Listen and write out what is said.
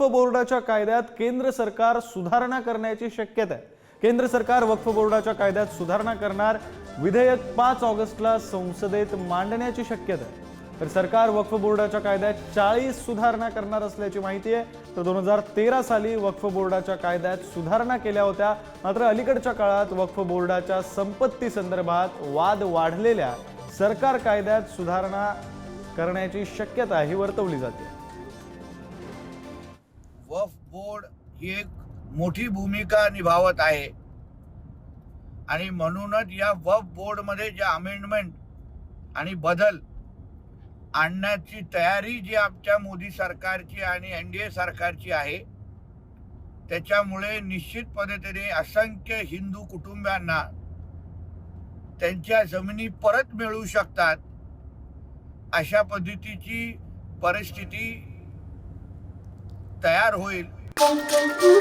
वक्फ बोर्डाच्या कायद्यात केंद्र सरकार सुधारणा करण्याची शक्यता आहे. केंद्र सरकार वक्फ बोर्डाच्या कायद्यात सुधारणा करणार विधेयक पाच ऑगस्टला संसदेत मांडण्याची शक्यता आहे. तर सरकार वक्फ बोर्डाच्या कायद्यात चाळीस सुधारणा करणार असल्याची माहिती आहे. तर दोन हजार तेरा साली वक्फ बोर्डाच्या कायद्यात सुधारणा केल्या होत्या. मात्र अलीकडच्या काळात वक्फ बोर्डाच्या संपत्ती संदर्भात वाद वाढलेल्या सरकार कायद्यात सुधारणा करण्याची शक्यता ही वर्तवली जाते. बोर्ड ही एक मोठी भूमिका निभावत आहे. आणि म्हणूनच या वफ बोर्डमध्ये जे अमेंडमेंट आणि बदल आणण्याची तयारी जी आमच्या मोदी सरकारची आणि एन डी ए सरकारची आहे त्याच्यामुळे निश्चित पद्धतीने असंख्य हिंदू कुटुंबांना त्यांच्या जमिनी परत मिळू शकतात अशा पद्धतीची परिस्थिती तयार होईल. Música